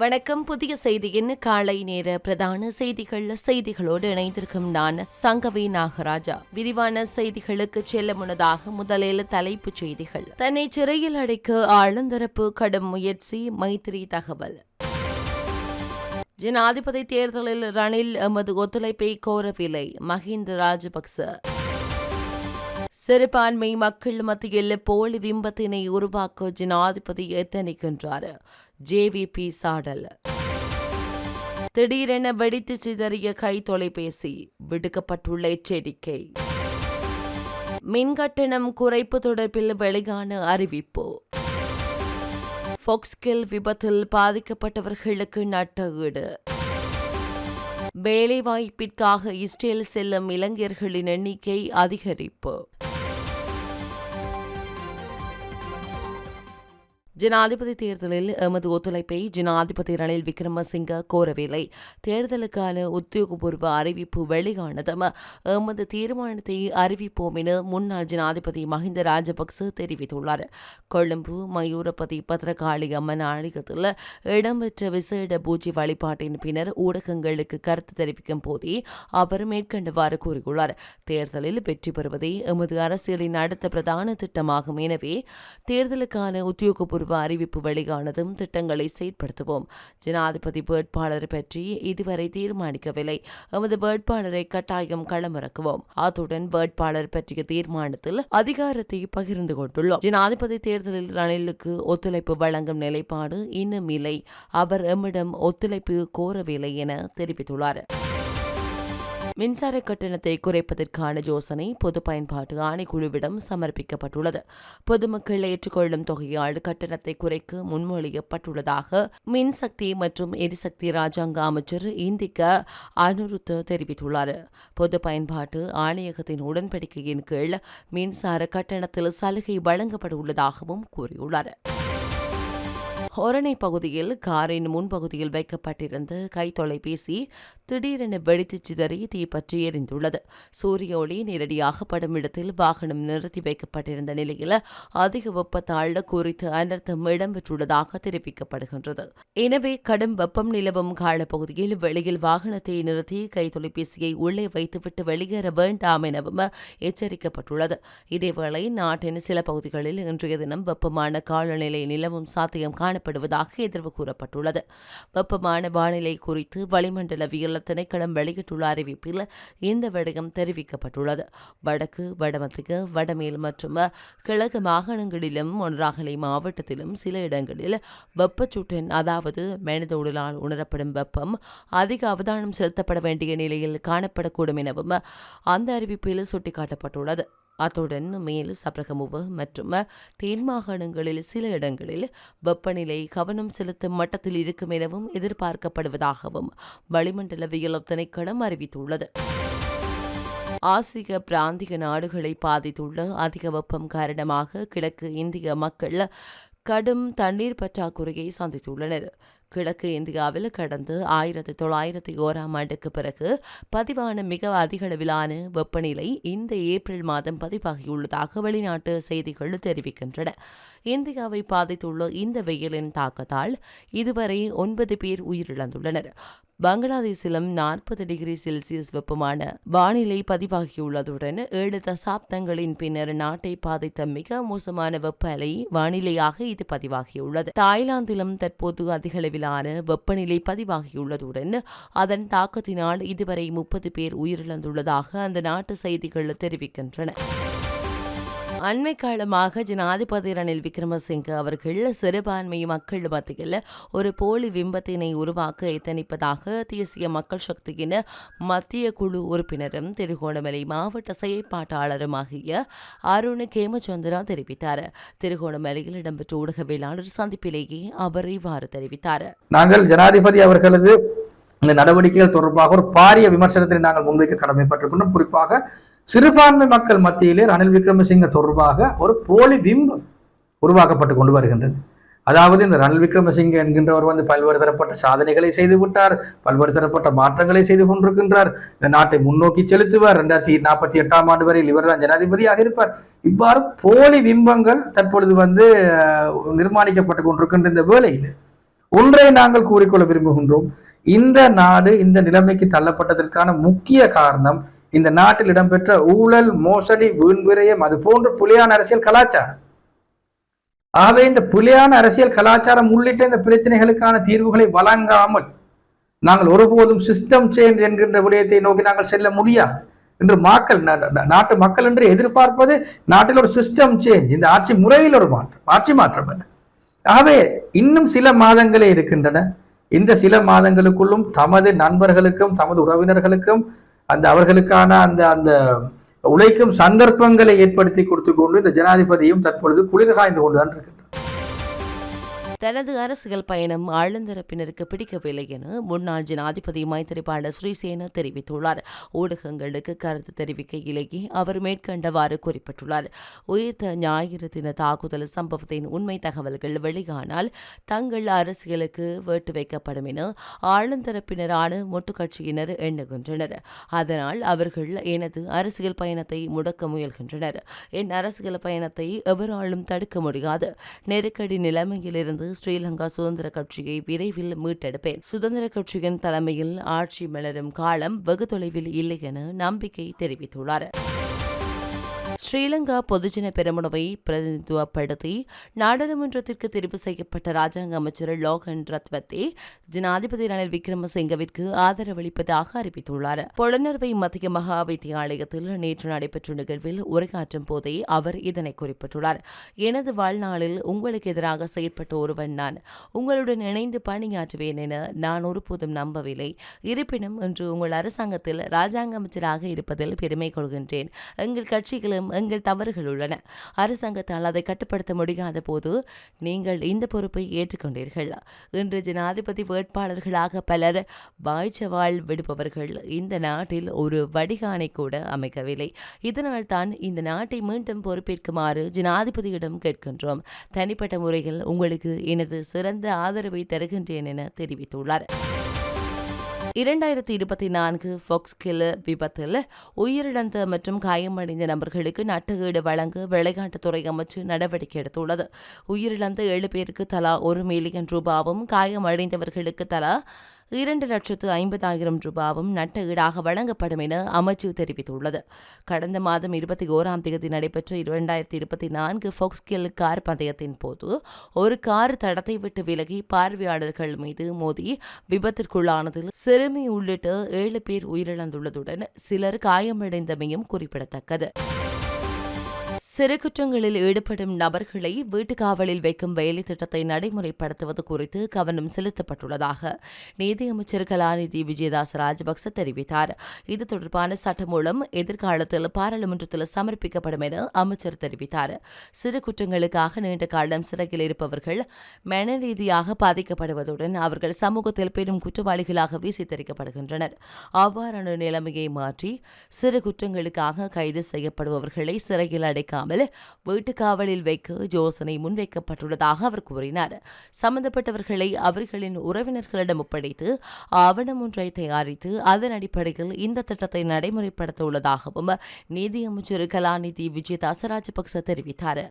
வணக்கம். புதிய செய்தியின் காலை நேர பிரதான செய்திகள். செய்திகளோடு இணைந்திருக்கும் நான் சங்கவி நாகராஜா. விரிவான செய்திகளுக்கு செல்ல முன்னதாக முதலில் தலைப்புச் செய்திகள். தன்னை சிறையில் அடைக்க ஆளுந்தரப்பு கடும் முயற்சி மைத்திரி தகவல். ஜனாதிபதி தேர்தலில் ரணில் எமது ஒத்துழைப்பை கோரவில்லை. மஹிந்த ராஜபக்ச. சிறுபான்மை மக்கள் மத்தியில் போலி பிம்பத்தினை உருவாக்க ஜனாதிபதி எத்தனிக்கின்றார் ஜேவிபி சாடல். திடீரென வெடித்து சிதறிய கை தொலைபேசி விடுக்கப்பட்டுள்ள எச்சரிக்கை. மின்கட்டணம் குறைப்பு தொடர்பில் வெளியான அறிவிப்பு. ஃபோக்ஸ்கில் விபத்தில் பாதிக்கப்பட்டவர்களுக்கு நட்ட ஈடு வேலைவாய்ப்பிற்காக இஸ்ரேல் செல்லும் இளைஞர்களின் எண்ணிக்கை அதிகரிப்பு. ஜனாதிபதி தேர்தலில் எமது ஒத்துழைப்பை ஜனாதிபதி ரணில் விக்ரமசிங்க கோரவில்லை. தேர்தலுக்கான உத்தியோகபூர்வ அறிவிப்பு வெளியானதும் எமது தீர்மானத்தை அறிவிப்போம் என முன்னாள் ஜனாதிபதி மஹிந்த ராஜபக்ச தெரிவித்துள்ளார். கொழும்பு மயூரபதி பத்திரகாளி அம்மன் ஆலயத்தில் இடம்பெற்ற விசேட பூஜை வழிபாட்டின் பின்னர் ஊடகங்களுக்கு கருத்து தெரிவிக்கும் போதே அவர் மேற்கண்டவாறு கூறியுள்ளார். தேர்தலில் வெற்றி பெறுவதே எமது அரசியலின் அடுத்த பிரதான திட்டமாகும். எனவே தேர்தலுக்கான உத்தியோகபூர்வ அறிவிப்பு வெளியானதும் திட்டங்களை செயற்படுத்துவோம். ஜனாதிபதி வேட்பாளர் பற்றி இதுவரை தீர்மானிக்கவில்லை. எமது வேட்பாளரை கட்டாயம் களமிறக்குவோம். அத்துடன் வேட்பாளர் பற்றிய தீர்மானத்தில் அதிகாரத்தை பகிர்ந்து கொண்டுள்ளோம். ஜனாதிபதி தேர்தலில் ரணிலுக்கு ஒத்துழைப்பு வழங்கும் நிலைப்பாடு இன்னும் இல்லை. அவர் எம்மிடம் ஒத்துழைப்பு கோரவில்லை என தெரிவித்துள்ளார். மின்சார கட்டணத்தை குறைப்பதற்கான யோசனை பொது பயன்பாட்டு ஆணைக்குழுவிடம் சமர்ப்பிக்கப்பட்டுள்ளது. பொதுமக்கள் ஏற்றுக்கொள்ளும் தொகையால் கட்டணத்தை குறைக்க முன்மொழியப்பட்டுள்ளதாக மின்சக்தி மற்றும் எரிசக்தி ராஜாங்க அமைச்சர் இந்திக்க அனுருத்த தெரிவித்துள்ளார். பொது பயன்பாட்டு ஆணையகத்தின் உடன்படிக்கையின் கீழ் மின்சார கட்டணத்தில் சலுகை வழங்கப்பட உள்ளதாகவும் கூறியுள்ளார். ஹொரணை பகுதியில் காரின் முன்பகுதியில் வைக்கப்பட்டிருந்த கை தொலைபேசி திடீரென வெடித்து சிதறி தீப்பற்றி எரிந்துள்ளது. சூரிய ஒளி நேரடியாக படும் இடத்தில் வாகனம் நிறுத்தி வைக்கப்பட்டிருந்த நிலையில் அதிக வெப்பத்தால் குறித்து அனர்த்தம் இடம்பெற்றுள்ளதாக தெரிவிக்கப்படுகின்றது. எனவே கடும் வெப்பம் நிலவும் காலப்பகுதியில் வெளியில் வாகனத்தை நிறுத்தி கை தொலைபேசியை உள்ளே வைத்துவிட்டு வெளியேற வேண்டாம் எனவும் எச்சரிக்கப்பட்டுள்ளது. இதேவேளை நாட்டின் சில பகுதிகளில் இன்றைய தினம் வெப்பமான காலநிலை நிலவும் சாத்தியம் காணப்படுவதாக எதிர்வு கூறப்பட்டுள்ளது. வெப்பமான வானிலை குறித்து வளிமண்டலவியல் திணைக்களம் வெளியிட்டுள்ள அறிவிப்பில் இந்த விடயம் தெரிவிக்கப்பட்டுள்ளது. வடக்கு வடமத்திய வடமேல் மற்றும் கிழக்கு மாகாணங்களிலும் ஒன்றாகலை மாவட்டத்திலும் சில இடங்களில் வெப்பச்சுட்டன் அதாவது மனித உடலால் உணரப்படும் வெப்பம் அதிக அவதானம் செலுத்தப்பட வேண்டிய நிலையில் காணப்படக்கூடும் எனவும் அந்த அறிவிப்பில் சுட்டிக்காட்டப்பட்டுள்ளது. அத்துடன் மேல் சப்ரகமுவ மற்றும் தேன்மாகாணங்களில் சில இடங்களில் வெப்பநிலை கவனம் செலுத்தும் மட்டத்தில் இருக்கும் எனவும் எதிர்பார்க்கப்படுவதாகவும் வளிமண்டலவியல் திணைக்களம் அறிவித்துள்ளது. ஆசிய பிராந்திய நாடுகளை பாதித்துள்ள அதிக வெப்பம் காரணமாக கிழக்கு இந்திய மக்கள் கடும் தண்ணீர் பற்றாக்குறையை சந்தித்துள்ளனர். கிழக்கு இந்தியாவில் கடந்த ஆயிரத்தி தொள்ளாயிரத்தி ஓராம் ஆண்டுக்கு பிறகு பதிவான மிக அதிகளவிலான வெப்பநிலை இந்த ஏப்ரல் மாதம் பதிவாகியுள்ளதாக வெளிநாட்டு செய்திகள் தெரிவிக்கின்றன. இந்தியாவை பாதித்துள்ள இந்த வெயிலின் தாக்கத்தால் இதுவரை ஒன்பது பேர் உயிரிழந்துள்ளனர். பங்களாதேசிலும் நாற்பது டிகிரி செல்சியஸ் வெப்பமான வானிலை பதிவாகியுள்ளதுடன் ஏழு தசாப்தங்களின் பின்னர் நாட்டை பாதித்த மிக மோசமான வெப்ப அலை வானிலையாக இது பதிவாகியுள்ளது. தாய்லாந்திலும் தற்போது அதிகளவிலான வெப்பநிலை பதிவாகியுள்ளதுடன் அதன் தாக்கத்தினால் இதுவரை முப்பது பேர் உயிரிழந்துள்ளதாக அந்த நாட்டு செய்திகள் தெரிவிக்கின்றன. அண்மை காலமாக ஜனாதிபதி ரணில் விக்ரமசிங்க அவர்கள் சிறுபான்மை மக்கள் மத்தியில் ஒரு போலி பிம்பத்தினை உருவாக்க எத்தனிப்பதாக தேசிய மக்கள் சக்தியின் மத்திய குழு உறுப்பினரும் திருகோணமலை மாவட்ட செயற்பாட்டாளருமாகிய அருண் கேமச்சந்திரா தெரிவித்தார். திருகோணமலையில் இடம்பெற்ற ஊடகவியலாளர் சந்திப்பிலேயே அவர் இவ்வாறு தெரிவித்தார். நாங்கள் ஜனாதிபதி அவர்களது இந்த நடவடிக்கைகள் தொடர்பாக ஒரு பாரிய விமர்சனத்தை நாங்கள் முன்வைக்க கடமைப்பட்டிருக்கின்றோம். குறிப்பாக சிறுபான்மை மக்கள் மத்தியிலே ரணில் விக்ரமசிங்க தொடர்பாக ஒரு போலி பிம்பம் உருவாக்கப்பட்டு கொண்டு வருகின்றது. அதாவது இந்த ரணில் விக்ரமசிங்க என்கின்றவர் வந்து பல்வேறு தரப்பட்ட சாதனைகளை செய்து விட்டார் பல்வேறு தரப்பட்ட மாற்றங்களை செய்து கொண்டிருக்கின்றார். இந்த நாட்டை முன்னோக்கி செலுத்துவார். ரெண்டாயிரத்தி நாற்பத்தி எட்டாம் ஆண்டு வரையில் இவர்தான் ஜனாதிபதியாக இருப்பார். இவ்வாறு போலி பிம்பங்கள் தற்பொழுது வந்து நிர்மாணிக்கப்பட்டு கொண்டிருக்கின்ற இந்த வேலையில் ஒன்றை நாங்கள் கூறிக்கொள்ள விரும்புகின்றோம். இந்த நாடு இந்த நிலைமைக்கு தள்ளப்பட்டதற்கான முக்கிய காரணம் இந்த நாட்டில் இடம்பெற்ற ஊழல் மோசடி வீண்விரயம் அது போன்ற புலியான அரசியல் கலாச்சாரம். ஆகவே இந்த புலியான அரசியல் கலாச்சாரம் உள்ளிட்ட இந்த பிரச்சனைகளுக்கான தீர்வுகளை வழங்காமல் நாங்கள் ஒருபோதும் சிஸ்டம் சேஞ்ச் என்கின்ற விடயத்தை நோக்கி நாங்கள் செல்ல முடியாது என்று மக்கள் நாட்டு மக்கள் என்று எதிர்பார்ப்பது நாட்டில் ஒரு சிஸ்டம் சேஞ்ச் இந்த ஆட்சி முறையில் ஒரு மாற்றம் ஆட்சி மாற்றம் என்ன ஆகவே இன்னும் சில மாதங்களே இருக்கின்றன. இந்த சில மாதங்களுக்குள்ளும் தமது நண்பர்களுக்கும் தமது உறவினர்களுக்கும் அந்த அவர்களுக்கான அந்த அந்த உழைக்கும் சந்தர்ப்பங்களை ஏற்படுத்தி கொடுத்து கொண்டு இந்த ஜனாதிபதியும் தற்பொழுது குளிர்காய்ந்து கொண்டுதான் இருக்கின்றார். தனது அரசியல் பயணம் ஆளுந்தரப்பினருக்கு பிடிக்கவில்லை என முன்னாள் ஜனாதிபதி மைத்திரிபால ஸ்ரீசேன தெரிவித்துள்ளார். ஊடகங்களுக்கு கருத்து தெரிவிக்கையிலேயே அவர் மேற்கண்டவாறு குறிப்பிட்டுள்ளார். உயிர்த்த ஞாயிறு தின தாக்குதல் சம்பவத்தின் உண்மை தகவல்கள் வெளியானால் தங்கள் அரசியலுக்கு வேட்டு வைக்கப்படும் என ஆளுந்தரப்பினரான மொட்டுக்கட்சியினர் எண்ணுகின்றனர். அதனால் அவர்கள் எனது அரசியல் பயணத்தை முடக்க முயல்கின்றனர். என் அரசியல் பயணத்தை எவராலும் தடுக்க முடியாது. நெருக்கடி நிலைமையிலிருந்து ஸ்ரீலங்கா சுதந்திர கட்சியை விரைவில் மீட்டெடுப்பேன். சுதந்திர கட்சியின் தலைமையில் ஆட்சி மலரும் காலம் வெகு தொலைவில் இல்லை என நம்பிக்கை தெரிவித்துள்ளார். ஸ்ரீலங்கா பொதுஜன பெருமுனவை பிரதிநிதித்துவப்படுத்தி நாடாளுமன்றத்திற்கு தெரிவு செய்யப்பட்ட ராஜாங்க அமைச்சர் லோகன் ரத்வத்தே ஜனாதிபதி ரணில் விக்ரமசிங்கவிற்கு ஆதரவளிப்பதாக அறிவித்துள்ளார். பொலனர்வை மத்திய மகா வித்தியாலயத்தில் நேற்று நடைபெற்ற நிகழ்வில் உரையாற்றும் போதே அவர் இதனை குறிப்பிட்டுள்ளார். எனது வாழ்நாளில் உங்களுக்கு எதிராக செயற்பட்ட ஒருவன் நான். உங்களுடன் இணைந்து பணியாற்றுவேன் என நான் ஒருபோதும் நம்பவில்லை. இருப்பினும் இன்று உங்கள் அரசாங்கத்தில் ராஜாங்க அமைச்சராக இருப்பதில் பெருமை கொள்கின்றேன். எங்கள் கட்சிகளும் எங்கள் தவறுகள் உள்ளன. அரசாங்கத்தால் அதை கட்டுப்படுத்த முடியாத போது நீங்கள் இந்த பொறுப்பை ஏற்றுக்கொண்டீர்கள். இன்று ஜனாதிபதி வேட்பாளர்களாக பலர் வாய்ச்சவாள் விடுபவர்கள். இந்த நாட்டில் ஒரு வடிகானை கூட அமைக்கவில்லை. இதனால் தான் இந்த நாட்டை மீண்டும் பொறுப்பேற்குமாறு ஜனாதிபதியிடம் கேட்கின்றோம். தனிப்பட்ட முறையில் உங்களுக்கு எனது சிறந்த ஆதரவை தருகின்றேன் என தெரிவித்துள்ளார். இரண்டாயிரத்தி இருபத்தி நான்கு ஃபோக்ஸ்கில் விபத்தில் உயிரிழந்த மற்றும் காயமடைந்த நபர்களுக்கு நட்டஈடு வழங்க விளையாட்டுத்துறை அமைச்சு நடவடிக்கை எடுத்துள்ளது. உயிரிழந்த ஏழு பேருக்கு தலா ஒரு மில்லியன் ரூபாவும் காயமடைந்தவர்களுக்கு தலா இரண்டு லட்சத்து ஐம்பதாயிரம் ரூபாவும் நட்ட ஈடாக வழங்கப்படும் என அமைச்சு தெரிவித்துள்ளது. கடந்த மாதம் இருபத்தி ஓராம் தேதி நடைபெற்ற இரண்டாயிரத்தி இருபத்தி நான்கு ஃபோக்ஸ்கில் கார் பந்தயத்தின் போது ஒரு கார் தடத்தை விட்டு விலகி பார்வையாளர்கள் மீது மோதி விபத்திற்குள்ளானதில் சிறுமி உள்ளிட்ட ஏழு பேர் உயிரிழந்துள்ளதுடன் சிலர் காயமடைந்தமையும் குறிப்பிடத்தக்கது. சிறு குற்றங்களில் ஈடுபடும் நபர்களை வீட்டுக்காவலில் வைக்கும் வேலை திட்டத்தை நடைமுறைப்படுத்துவது குறித்து கவனம் செலுத்தப்பட்டுள்ளதாக நீதியமைச்சர் கலாநிதி விஜயதாஸ் ராஜபக்ச தெரிவித்தார். இது தொடர்பான சட்டம் மூலம் எதிர்காலத்தில் பாராளுமன்றத்தில் சமர்ப்பிக்கப்படும் என அமைச்சர் தெரிவித்தார். சிறு குற்றங்களுக்காக நீண்ட காலம் சிறையில் இருப்பவர்கள் மன ரீதியாக பாதிக்கப்படுவதுடன் அவர்கள் சமூகத்தில் பெரும் குற்றவாளிகளாக வீசித்தரிக்கப்படுகின்றனர் அவ்வாறான நிலைமையை மாற்றி சிறு குற்றங்களுக்காக கைது செய்யப்படுபவர்களை சிறையில் அடைக்காமல் வீட்டுக்காவலில் வைக்க யோசனை முன்வைக்கப்பட்டுள்ளதாக அவர் கூறினார். சம்பந்தப்பட்டவர்களை அவர்களின் உறவினர்களிடம் ஒப்படைத்து ஆவணம் ஒன்றை தயாரித்து அதன் அடிப்படையில் இந்த திட்டத்தை நடைமுறைப்படுத்த உள்ளதாகவும் நீதியமைச்சர் கலாநிதி விஜய் தாசராஜபக்ச தெரிவித்தார்.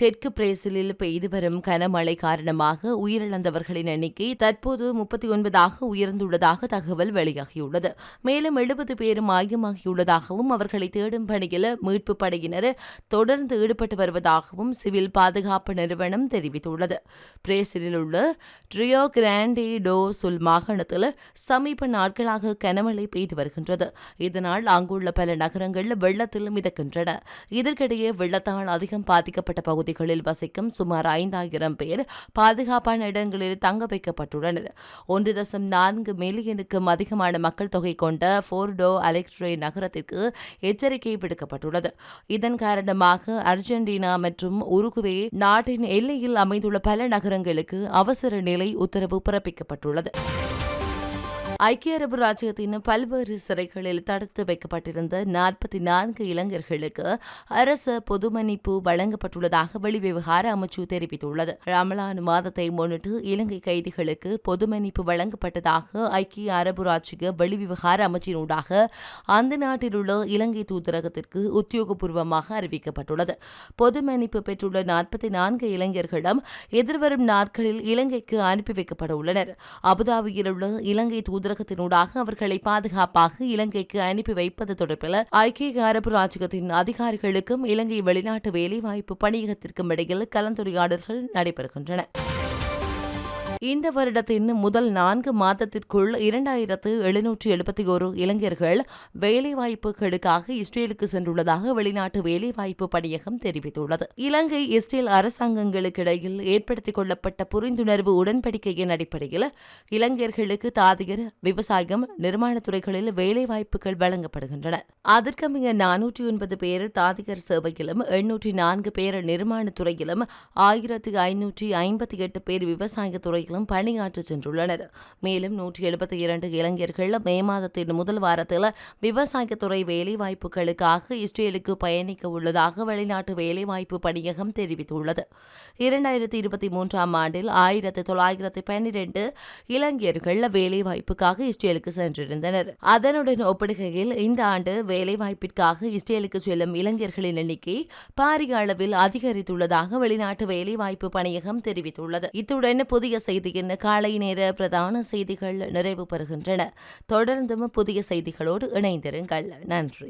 தெற்கு பிரேசிலில் பெய்து வரும் கனமழை காரணமாக உயிரிழந்தவர்களின் எண்ணிக்கை தற்போது முப்பத்தி ஒன்பதாக உயர்ந்துள்ளதாக தகவல் வெளியாகியுள்ளது. மேலும் எழுபது பேரும் மாயமாகியுள்ளதாகவும் அவர்களை தேடும் பணியில் மீட்பு படையினர் தொடர்ந்து ஈடுபட்டு வருவதாகவும் சிவில் பாதுகாப்பு நிறுவனம் தெரிவித்துள்ளது. பிரேசிலில் உள்ள ட்ரியோ கிராண்டே டோ சுல் மாகாணத்தில் சமீப நாட்களாக கனமழை பெய்து வருகின்றது. இதனால் அங்குள்ள பல நகரங்கள் வெள்ளத்தில் மிதக்கின்றன. இதற்கிடையே வெள்ளத்தால் அதிகம் பாதிக்கப்பட்ட பகுதி பகுதிகளில் வசிக்கும் சுமார் ஐந்தாயிரம் பேர் பாதுகாப்பான இடங்களில் தங்க வைக்கப்பட்டுள்ளனர். ஒன்று தசம் நான்கு மில்லியனுக்கும் அதிகமான மக்கள் தொகை கொண்ட போர்டோ அலெக்ட்ரே நகரத்திற்கு எச்சரிக்கை விடுக்கப்பட்டுள்ளது. இதன் காரணமாக அர்ஜென்டினா மற்றும் உருகுவே நாட்டின் எல்லையில் அமைந்துள்ள பல நகரங்களுக்கு அவசர நிலை உத்தரவு பிறப்பிக்கப்பட்டுள்ளது. ஐக்கிய அரபு ராஜ்யத்தின் பல்வேறு சிறைகளில் தடுத்து வைக்கப்பட்டிருந்த நாற்பத்தி நான்கு இளைஞர்களுக்கு அரச பொது மன்னிப்பு வழங்கப்பட்டுள்ளதாக வெளிவிவகார அமைச்சு தெரிவித்துள்ளது. ரமலான் மாதத்தை முன்னிட்டு இலங்கை கைதிகளுக்கு பொது மன்னிப்பு வழங்கப்பட்டதாக ஐக்கிய அரபு ராஜ்ய வெளிவிவகார அமைச்சினூடாக அந்த நாட்டிலுள்ள இலங்கை தூதரகத்திற்கு உத்தியோகபூர்வமாக அறிவிக்கப்பட்டுள்ளது. பொது மன்னிப்பு பெற்றுள்ள நாற்பத்தி நான்கு இளைஞர்களும் எதிர்வரும் நாட்களில் இலங்கைக்கு அனுப்பி வைக்கப்பட உள்ளனர். அபுதாபியில் உள்ள இலங்கை தூதரகத்தினூடாக அவர்களை பாதுகாப்பாக இலங்கைக்கு அனுப்பி வைப்பது தொடர்பில் ஐக்கிய அரபு ராஜ்யத்தின் அதிகாரிகளுக்கும் இலங்கை வெளிநாட்டு வேலைவாய்ப்பு பணியகத்திற்கும் இடையில் கலந்துரையாடல்கள் நடைபெறுகின்றன. இந்த வருடத்தின் முதல் நான்கு மாதத்திற்குள் இரண்டாயிரத்து எழுநூற்றி எழுபத்தி ஒரு இளைஞர்கள் வேலைவாய்ப்புகளுக்காக இஸ்ரேலுக்கு சென்றுள்ளதாக வெளிநாட்டு வேலைவாய்ப்பு பணியகம் தெரிவித்துள்ளது. இலங்கை இஸ்ரேல் அரசாங்கங்களுக்கிடையில் ஏற்படுத்திக் கொள்ளப்பட்ட புரிந்துணர்வு உடன்படிக்கையின் அடிப்படையில் இளைஞர்களுக்கு தாதியர் விவசாயம் நிர்மாண துறைகளில் வேலைவாய்ப்புகள் வழங்கப்படுகின்றன. அதற்கமைய நானூற்றி ஒன்பது பேர் தாதியர் சேவையிலும் எண்ணூற்றி நான்கு பேர் நிர்மாண துறையிலும் ஆயிரத்தி ஐநூற்றி ஐம்பத்தி எட்டு பேர் விவசாயத் துறையிலும் பணியாற்ற சென்றுள்ளனர். மேலும் நூற்றி எழுபத்தி இரண்டு இளைஞர்கள் மே மாதத்தின் முதல் வாரத்தில் விவசாயத்துறை வேலைவாய்ப்புகளுக்காக இஸ்ரேலுக்கு பயணிக்க உள்ளதாக வெளிநாட்டு வேலைவாய்ப்பு பணியகம் தெரிவித்துள்ளது. இரண்டாயிரத்தி இருபத்தி மூன்றாம் ஆண்டில் ஆயிரத்தி தொள்ளாயிரத்தி பன்னிரண்டு இளைஞர்கள் வேலைவாய்ப்புக்காக இஸ்ரேலுக்கு சென்றிருந்தனர். அதனுடன் ஒப்பிடுகையில் இந்த ஆண்டு வேலைவாய்ப்பிற்காக இஸ்ரேலுக்கு செல்லும் இளைஞர்களின் எண்ணிக்கை பாரிய அளவில் அதிகரித்துள்ளதாக வெளிநாட்டு வேலைவாய்ப்பு பணியகம் தெரிவித்துள்ளது. இத்துடன் புதிய செய்தி செய்தியின் காலை நேர பிரதான செய்திகள் நிறைவு பெறுகின்றன. தொடர்ந்தும் புதிய செய்திகளோடு இணைந்திருங்கள். நன்றி.